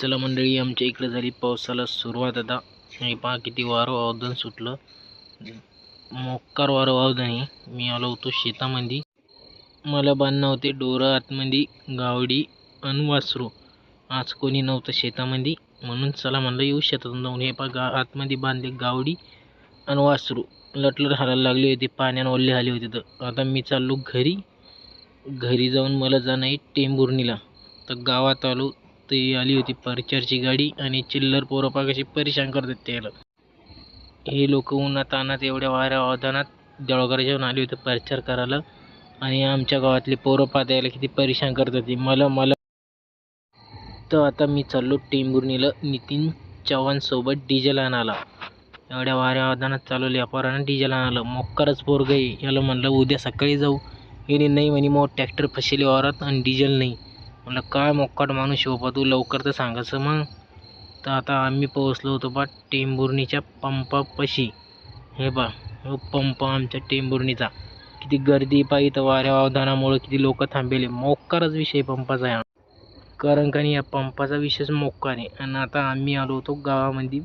चला मंडळी आमच्या इकडे झाली पावसाला सुरुवात आता. हे पहा किती वारं वावधन सुटलं. मोक्कार वारं वावदन मी आलो होतो शेतामध्ये मला बांधणं होते डोरं आतमध्ये गावडी आणि वासरू. आज कोणी नव्हतं शेतामध्ये म्हणून चला म्हणलं येऊ शेतातून जाऊन. हे पहा गा आतमध्ये बांधले गावडी आणि वासरू. लटलट हालायला लागली होती पाण्यानं ओल्ले आले होते तर. आता मी चाललो घरी. घरी जाऊन मला जाणं आहे टेंभुर्णीला. तर गावात आलो ते आली होती परचरची गाडी आणि चिल्लर पोरं कशी परेशान करतात त्याला. हे लोक उन्हात तानात एवढ्या वाऱ्या वादनात जेवण आले होते परचार करायला. आणि आमच्या गावातले पोरं पाहता यायला किती परेशान करतात ते मला मला. तर आता मी चाललो टेंबुर्णीला नितीन चव्हाणसोबत डिझेल आणायला. एवढ्या वाऱ्या वादनात चालवल्या पोरानं डिझेल आणायला. मोक्कारच पोरगं याला म्हणलं उद्या सकाळी जाऊ. येणे नाही म्हणे मग ट्रॅक्टर फसेले वारात आणि डिझेल नाही. म्हणलं काय मोक्काट माणूस हो, बाबा तू लवकर तर सांगायचं मग. तर आता आम्ही पोहोचलो होतो बा टेंभुर्णीच्या पंपापाशी. हे बा हो पंप आमच्या टेंभुर्णीचा. किती गर्दी पाहिजे तर वाऱ्या वावधानामुळं किती लोक थांबेले. मोक्कारच विषय पंपाचा आहे कारण का नाही या पंपाचा विषयच मोक्कार आहे आणि आता आम्ही आलो होतो गावामध्ये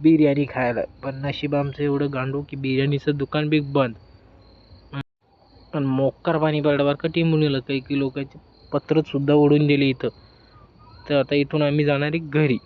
बिर्याणी खायला. पण नशीब आमचं एवढं गांडू की बिर्याणीचं दुकान बी बंद. आणि मोक्कार पाणी पडल्यावर का टेंबुर्णीला काही काही लोकांचे पत्रंसुद्धा ओढून दिले इथं. तर आता इथून आम्ही जाणार आहे घरी.